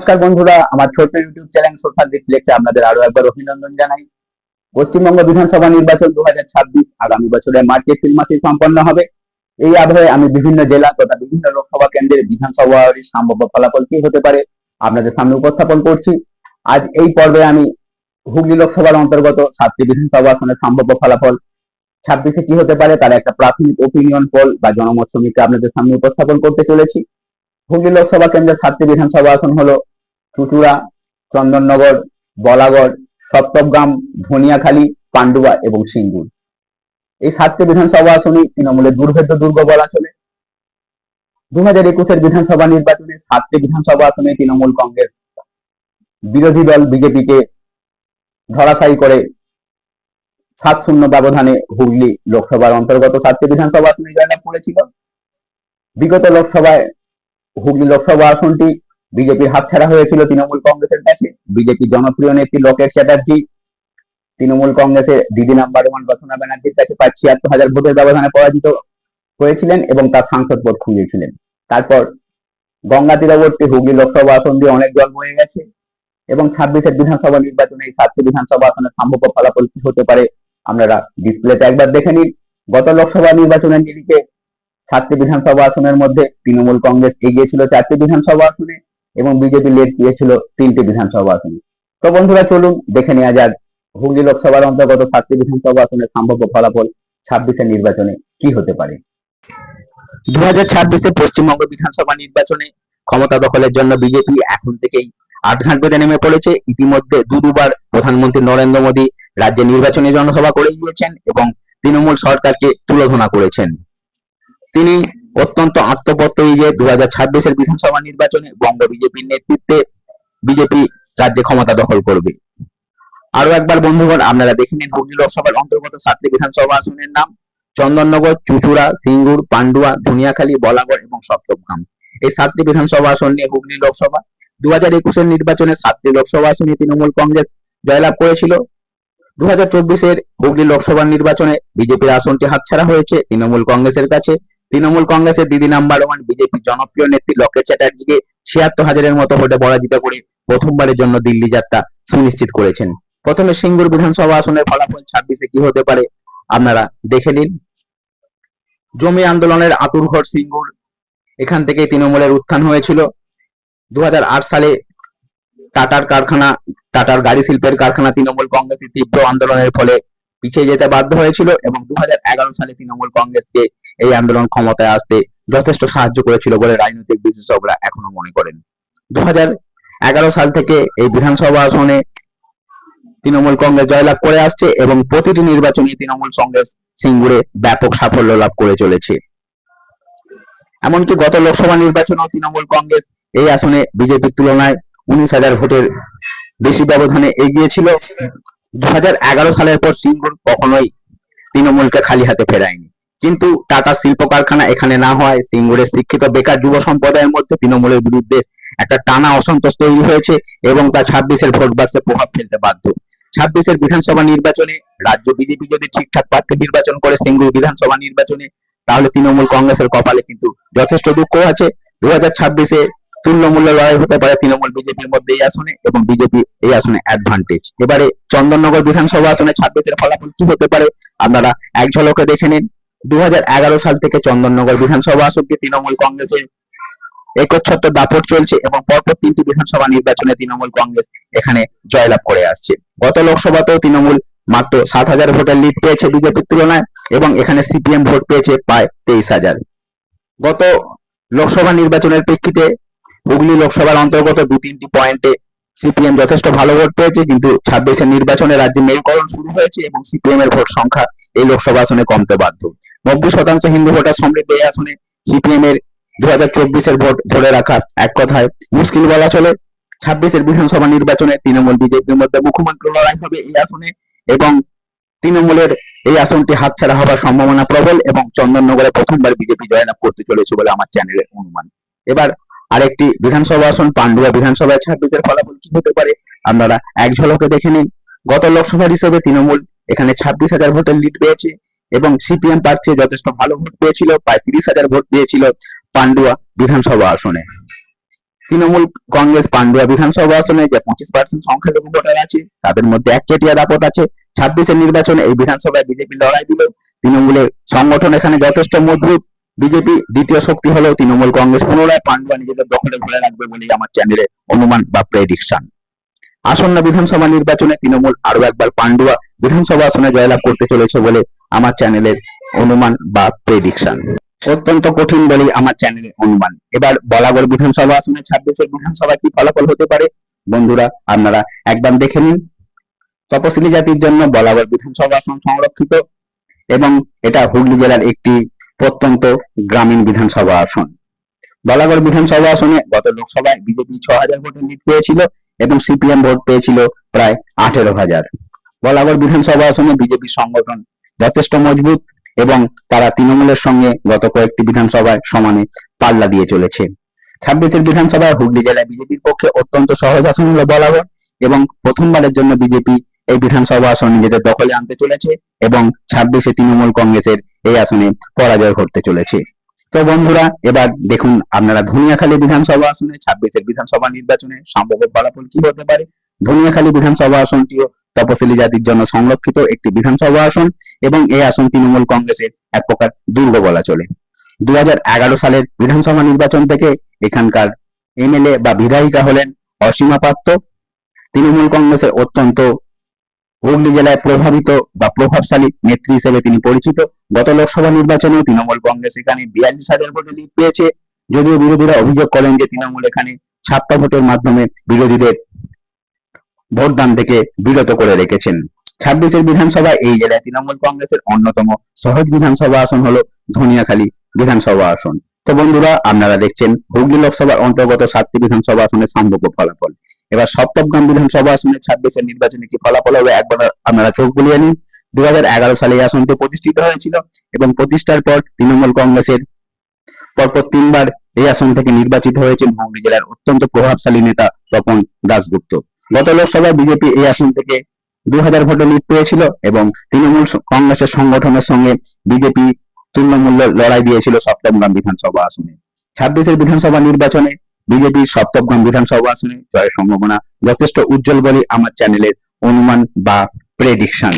নমস্কার বন্ধুরা, আমার ছোট্ট ইউটিউব চ্যানেল সোশ্যাল রিফ্লেক্সে আপনাদের আরও একবার অভিনন্দন জানাই। পশ্চিমবঙ্গ বিধানসভা নির্বাচন দু আগামী বছরের মার্চ এপ্রিল মাসে সম্পন্ন হবে। এই আবহে আমি বিভিন্ন জেলা তথা বিভিন্ন লোকসভা কেন্দ্রের বিধানসভা সম্ভাব্য ফলাফল কি হতে পারে আপনাদের সামনে উপস্থাপন করছি। আজ এই পর্বে আমি হুগলি লোকসভার অন্তর্গত সাতটি বিধানসভা আসনের সম্ভাব্য ফলাফল, ছাব্বিশে কি হতে পারে তার একটা প্রাথমিক ওপিনিয়ন পোল বা জনমত সমীক্ষা আপনাদের সামনে উপস্থাপন করতে চলেছি। হুগলি লোকসভা কেন্দ্রের সাতটি বিধানসভা আসন হলো চুচুড়া, চন্দননগর, বলাগড়, সপ্তগ্রাম, ধনিয়াখালী, পান্ডুয়া এবং সিঙ্গুর। এই সাতটি বিধানসভা আসনই তৃণমূলের দুর্ভেদ্য দুর্গ বলা চলে দু হাজার একুশের বিধানসভা নির্বাচনে সাতটি বিধানসভা আসনে তৃণমূল কংগ্রেস। বিরোধী দল বিজেপিকে ধরাশায়ী করে সাত শূন্য ব্যবধানে হুগলি লোকসভার অন্তর্গত সাতটি বিধানসভা আসনে জয়লাভ করেছিল। বিগত লোকসভায় হুগলি লোকসভা আসনটি বিজেপির হাতছাড়া হয়েছিল তৃণমূল কংগ্রেসের কাছে। বিজেপি জনপ্রিয় নেত্রী লোকেশ চ্যাটার্জি। তৃণমূল কংগ্রেসের দিদি নাম্বার ওয়ান রচনা ব্যানার্জির কাছে পাঁচ ছিয়াত্তর হাজার ভোটের ব্যবধানে পরাজিত হয়েছিলেন এবং তার সাংসদ পদ খুঁজেছিলেন। তারপর গঙ্গা তীরবর্তী হুগলি লোকসভা আসন দিয়ে অনেক জল বয়ে গেছে এবং ছাব্বিশের বিধানসভা নির্বাচনে এই সাতটি বিধানসভা আসনের সম্ভাব্য ফলাফল কি হতে পারে আপনারা ডিসপ্লেতে একবার দেখে নিন গত লোকসভা নির্বাচনের নিরিখে সাতটি বিধানসভা আসনের মধ্যে তৃণমূল কংগ্রেস এগিয়েছিল চারটি বিধানসভা আসনে। এবং বিজেপি লেড দিয়েছিল তিনটি বিধানসভা আসনে। তো বন্ধুরা, চলুন দেখে নেওয়া যাক হুগলি লোকসভার অন্তর্গত সাতটি বিধানসভা আসনের সম্ভাব্য ফলাফল ছাব্বিশের নির্বাচনে কি হতে পারে। দু হাজার ছাব্বিশে পশ্চিমবঙ্গ বিধানসভা নির্বাচনে ক্ষমতা দখলের জন্য বিজেপি এখন থেকেই আটঘাট বেঁধে নেমে পড়েছে। ইতিমধ্যে দু দুবার প্রধানমন্ত্রী নরেন্দ্র মোদী রাজ্যে নির্বাচনী জনসভা করে গিয়েছেন এবং তৃণমূল সরকারকে তুলোধনা করেছেন। তিনি অত্যন্ত আত্মপত্তই যে দু হাজার ছাব্বিশের বিধানসভা নির্বাচনে বঙ্গ বিজেপির নেতৃত্বে বিজেপি রাজ্যে ক্ষমতা দখল করবে। আরও একবার বন্ধুগণ, আপনারা দেখে নিন হুগলি লোকসভার অন্তর্গত সাতটি বিধানসভা আসনের নাম। চন্দননগর, চুচুড়া, সিঙ্গুর, পান্ডুয়া, ধুনিয়াখালী, বলাগড় এবং সপ্তগ্রাম এই সাতটি বিধানসভা আসন নিয়ে হুগলি লোকসভা দু হাজার একুশের নির্বাচনে সাতটি লোকসভা আসনে তৃণমূল কংগ্রেস জয়লাভ করেছিল। দু হাজার চব্বিশের হুগলি লোকসভা নির্বাচনে বিজেপির আসনটি হাতছাড়া হয়েছে, তৃণমূল কংগ্রেসের কাছে তৃণমূল কংগ্রেসের দিদি নাম্বার ওয়ান বিজেপির জনপ্রিয় নেত্রী লকেট চ্যাটার্জিকে ছিয়াত্তর হাজারের মতো ভোটে পরাজিত করে প্রথমবারের জন্য দিল্লি যাত্রা সুনিশ্চিত করেছেন। প্রথমে সিঙ্গুর বিধানসভা আসনের ফলাফল ছাব্বিশে কি হতে পারে আপনারা দেখে নিন। জমি আন্দোলনের আতুর ঘর সিঙ্গুর, এখান থেকে তৃণমূলের উত্থান হয়েছিল। দু হাজার আট সালে টাটার কারখানা, টাটার গাড়ি শিল্পের কারখানা তৃণমূল কংগ্রেসের তীব্র আন্দোলনের ফলে পিছিয়ে যেতে বাধ্য হয়েছিল এবং দু হাজার এগারো সালে তৃণমূল কংগ্রেসকে এই আন্দোলন ক্ষমতায় আসতে যথেষ্ট সাহায্য করেছিল বলে রাজনৈতিক বিশেষজ্ঞরা এখনও মনে করেন। দু সাল থেকে এই বিধানসভা আসনে তৃণমূল কংগ্রেস জয়লাভ করে আসছে এবং প্রতিটি নির্বাচনে তৃণমূল কংগ্রেস সিঙ্গুরে ব্যাপক সাফল্য লাভ করে চলেছে। এমনকি গত লোকসভা নির্বাচনেও তৃণমূল কংগ্রেস এই আসনে বিজেপির তুলনায় উনিশ হাজার ভোটের বেশি ব্যবধানে এগিয়ে ছিল দু হাজার এগারো সালের পর সিঙ্গুর কখনোই তৃণমূলকে খালি হাতে ফেরায়নি। কিন্তু টাটা শিল্প কারখানা এখানে না হওয়ায় সিঙ্গুরের শিক্ষিত বেকার যুব সম্প্রদায়ের মধ্যে তৃণমূলের বিরুদ্ধে একটা টানা অসন্তোষ তৈরি হয়েছে এবং তা ছাব্বিশের ভোট বাক্সে প্রভাব ফেলতে বাধ্য। ছাব্বিশের বিধানসভা নির্বাচনে রাজ্য বিজেপি যদি ঠিকঠাক প্রার্থী নির্বাচন করে সিঙ্গুর বিধানসভা নির্বাচনে, তাহলে তৃণমূল কংগ্রেসের কপালে কিন্তু যথেষ্ট দুঃখ আছে। দু হাজার ছাব্বিশে তুল্যমূল্য লড়াই হতে পারে, তৃণমূল বিজেপির মধ্যে এই আসনে এবং বিজেপি এই আসনে অ্যাডভান্টেজ এবারে চন্দননগর বিধানসভা আসনে ছাব্বিশের ফলাফল কি হতে পারে? আপনারা এক ঝলকে দেখে নিন। দু সাল থেকে চন্দননগর বিধানসভা আসনকে তৃণমূল কংগ্রেসের একচ্ছত্র দাপট চলছে এবং পরপর তিনটি বিধানসভা নির্বাচনে তৃণমূল কংগ্রেস এখানে জয়লাভ করে আসছে। গত লোকসভাতেও তৃণমূল মাত্র সাত হাজার ভোটের লিড পেয়েছে বিজেপির তুলনায় এবং এখানে সিপিএম ভোট পেয়েছে প্রায় তেইশ হাজার। গত লোকসভা নির্বাচনের প্রেক্ষিতে হুগলি লোকসভার অন্তর্গত দু তিনটি পয়েন্টে সিপিএম যথেষ্ট ভালো ভোট পেয়েছে, কিন্তু ছাব্বিশের নির্বাচনে রাজ্যে মেরুকরণ শুরু হয়েছে এবং সিপিএম এর ভোট সংখ্যা এই লোকসভা আসনে কমতে বাধ্য। নব্বই শতাংশ হিন্দু ভোটার সমৃদ্ধ এই আসনে সিপিএম এর দু হাজার চব্বিশের ভোট ধরে রাখা এক কথায় মুশকিল বলা চলে। ছাব্বিশের বিধানসভা নির্বাচনে তৃণমূল বিজেপির মধ্যে মুখ্যমন্ত্রী লড়াই হবে এই আসনে এবং তৃণমূলের এই আসনটি হাতছাড়া হওয়ার সম্ভাবনা প্রবল এবং চন্দননগরে প্রথমবার বিজেপি জয়লাভ করতে চলেছে বলে আমার চ্যানেলের অনুমান। এবার আরেকটি বিধানসভা আসন, পান্ডুয়া বিধানসভায় ছাব্বিশের ফলাফল কি হতে পারে? আপনারা এক ঝলকে দেখে নিন। গত লোকসভার হিসেবে তৃণমূল এখানে ছাব্বিশ হাজার ভোটের লিড পেয়েছে এবং সিপিএম প্রার্থী যথেষ্ট ভালো ভোট পেয়েছিল, প্রায় তিরিশ হাজার ভোট পেয়েছিল পান্ডুয়া বিধানসভা আসনে। তৃণমূল কংগ্রেস পান্ডুয়া বিধানসভা আসনে যে পঁচিশ পার্সেন্ট সংখ্যালঘু ভোটার আছে, তাদের মধ্যে একচেটিয়া দাপট আছে। ছাব্বিশের নির্বাচনে এই বিধানসভায় বিজেপি লড়াই দিল। তৃণমূলের সংগঠন এখানে যথেষ্ট মজবুত। বিজেপি দ্বিতীয় শক্তি হলেও তৃণমূল কংগ্রেস পুনরায় পান্ডুয়া নিজেদের দখলে ধরে রাখবে বলেই আমার চ্যানেলে অনুমান বা প্রেডিকশন আসন্ন বিধানসভা নির্বাচনে তৃণমূল আরও একবার পান্ডুয়া বিধানসভা আসনে জয়লাভ করতে চলেছে বলে আমার চ্যানেলের অনুমান বা প্রেডিকশন অত্যন্ত কঠিন বলেই আমার চ্যানেলের অনুমান। এবার বলাগড় বিধানসভা আসনে ছাব্বিশের বিধানসভা কি ফলাফল হতে পারে? বন্ধুরা, আপনারা একদম দেখে নিন। তপশিলি জাতির জন্য বলাগড় বিধানসভা আসন সংরক্ষিত এবং এটা হুগলি জেলার একটি প্রত্যন্ত গ্রামীণ বিধানসভা আসন। বলাগড় বিধানসভা আসনে গত লোকসভায় বিজেপি ছ হাজার ভোটে লিড পেয়েছিল এবং সিপিএম ভোট পেয়েছিল প্রায় আঠেরো হাজার। বলাগড় বিধানসভা আসনে বিজেপি সংগঠন যথেষ্ট মজবুত এবং তারা তৃণমূলের সঙ্গে গত কয়েকটি বিধানসভায় সমানে পাল্লা দিয়ে চলেছে। ছাব্বিশের বিধানসভায় হুগলি জেলায় বিজেপির পক্ষে অত্যন্ত সহজ আসন হল বলাগড় এবং প্রথমবারের জন্য বিজেপি এই বিধানসভা আসন নিজেদের দখলে আনতে চলেছে এবং ছাব্বিশে তৃণমূল কংগ্রেসের এই আসনে পরাজয় ঘটতে চলেছে। তো বন্ধুরা, এবার দেখুন আপনারা ধনিয়াখালী বিধানসভা আসনে, ছাব্বিশের বিধানসভা নির্বাচনে সম্ভাব্য ফলাফল কি হতে পারে? ধনিয়াখালী বিধানসভা আসনটিও তপশিলি জাতির জন্য সংরক্ষিত একটি বিধানসভা আসন এবং এই আসন তৃণমূল কংগ্রেসের এক প্রকার দুর্গ বলা চলে। দুই হাজার এগারো সালের বিধানসভা নির্বাচন থেকে এখানকার এমএলএ বা বিধায়িকা হলেন অসীমা পাত্র। তৃণমূল কংগ্রেসের অত্যন্ত হুগলি জেলায় প্রভাবিত বা প্রভাবশালী নেত্রী হিসেবে তিনি পরিচিত। গত লোকসভা নির্বাচনেও তৃণমূল কংগ্রেস এখানে বিয়াল্লিশ হাজার ভোটে লিড পেয়েছে। যদিও বিরোধীরা অভিযোগ করেন যে তৃণমূল এখানে ছাপ্পা ভোটের মাধ্যমে বিরোধীদের ভোটদান থেকে বিরত করে রেখেছেন। ছাব্বিশের বিধানসভা এই জেলায় তৃণমূল কংগ্রেসের অন্যতম সহজ বিধানসভা আসন হলো ধনিয়াখালী বিধানসভা আসন। তো বন্ধুরা, আপনারা দেখছেন হুগলি লোকসভার অন্তর্গত সাতটি বিধানসভা আসনের সম্ভাব্য ফলাফল। এবার সপ্তম সপ্তমগ্রাম বিধানসভা আসনে ছাব্বিশের নির্বাচনে কি ফলাফল হবে একবার আপনারা চোখ বুলিয়ে নিন। দু সালে এই আসনটি প্রতিষ্ঠিত হয়েছিল এবং প্রতিষ্ঠার পর তৃণমূল কংগ্রেসের পরপর তিনবার এই আসন থেকে নির্বাচিত হয়েছেন হুগলি জেলার অত্যন্ত প্রভাবশালী নেতা তপন দাসগুপ্ত গত লোকসভায় বিজেপি এই আসন থেকে দু হাজার ভোটে লিড পেয়েছিল এবং তৃণমূল কংগ্রেসের সংগঠনের সঙ্গে বিজেপি তুল্যমূল্য লড়াই দিয়েছিল সপ্তম সপ্তমগ্রাম বিধানসভা আসনে। ছাব্বিশের বিধানসভা নির্বাচনে বিজেপির সপ্তমগ্রাম বিধানসভা আসনে জয়ের সম্ভাবনা যথেষ্ট উজ্জ্বল বলে আমার চ্যানেলের অনুমান বা প্রেডিকশন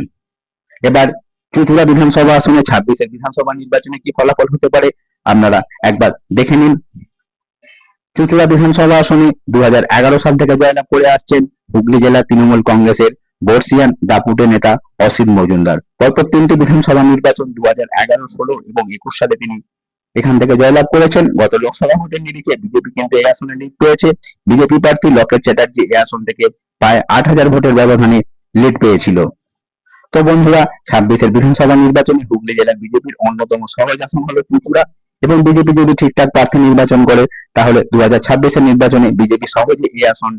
এবার চুচুড়া বিধানসভা আসনে ছাব্বিশের বিধানসভা নির্বাচনে কি ফলাফল হতে পারে আপনারা একবার দেখে নিন। চুচুড়া বিধানসভা আসনে দু হাজার এগারো সাল থেকে জয়লাভ করে আসছেন হুগলি জেলা তৃণমূল কংগ্রেসের বর্ষিয়ান দাপুটে নেতা অসিত মজুমদার। পরপর তিনটি বিধানসভা নির্বাচন দু হাজার এগারো, ষোলো এবং একুশ সালে তিনি এখান থেকে জয়লাভ করেছেন। গত লোকসভা ভোটের নিরিখে বিজেপি কিন্তু এই আসনে লিড পেয়েছে বিজেপি প্রার্থী লকেট চ্যাটার্জি এই আসন থেকে প্রায় আট হাজার ভোটের ব্যবধানে লিড পেয়েছিল তো বন্ধুরা, ছাব্বিশের বিধানসভা নির্বাচনে হুগলি জেলার বিজেপির অন্যতম সহজ আসন হলো ত্রিপুরা এবং বিজেপি যদি ঠিকঠাক প্রার্থী নির্বাচন করে, তাহলে দু হাজার ছাব্বিশের নির্বাচনে বিজেপি সহজে এই আসন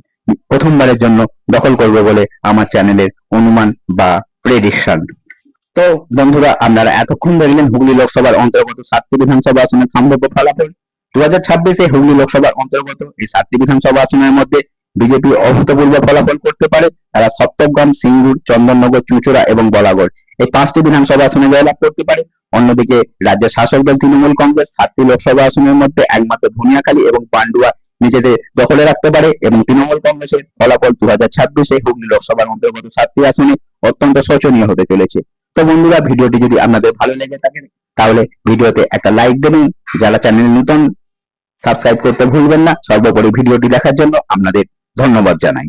প্রথমবারের জন্য দখল করবে বলে আমার চ্যানেলের অনুমান বা প্রেডিকশন তো বন্ধুরা, আপনারা এতক্ষণ দেখলেন হুগলি লোকসভার অন্তর্গত সাতটি বিধানসভা আসনের সম্ভাব্য ফলাফল। দু হাজার ছাব্বিশে হুগলি লোকসভার অন্তর্গত এই সাতটি বিধানসভা আসনের মধ্যে বিজেপি অভূতপূর্ব ফলাফল করতে পারে। তারা সপ্তগ্রাম, সিঙ্গুর, চন্দননগর, চুঁচুড়া এবং বলাগড় এই পাঁচটি বিধানসভা আসনে জয়লাভ করতে পারে। অন্যদিকে রাজ্যের শাসক দল তৃণমূল কংগ্রেস সাতটি লোকসভা আসনের মধ্যে একমাত্র ধনিয়াখালী এবং পান্ডুয়া নিজেদের দখলে রাখতে পারে এবং তৃণমূল কংগ্রেসের ফলাফল দু হাজার ছাব্বিশে হুগলি লোকসভার অন্তর্গত সাতটি আসনে অত্যন্ত শোচনীয় হতে চলেছে। তো বন্ধুরা, ভিডিওটি যদি আপনাদের ভালো লেগে থাকে, তাহলে ভিডিওতে একটা লাইক দেবেন। যারা চ্যানেল নতুন সাবস্ক্রাইব করতে ভুলবেন না। সর্বোপরি ভিডিওটি দেখার জন্য আপনাদের ধন্যবাদ জানাই।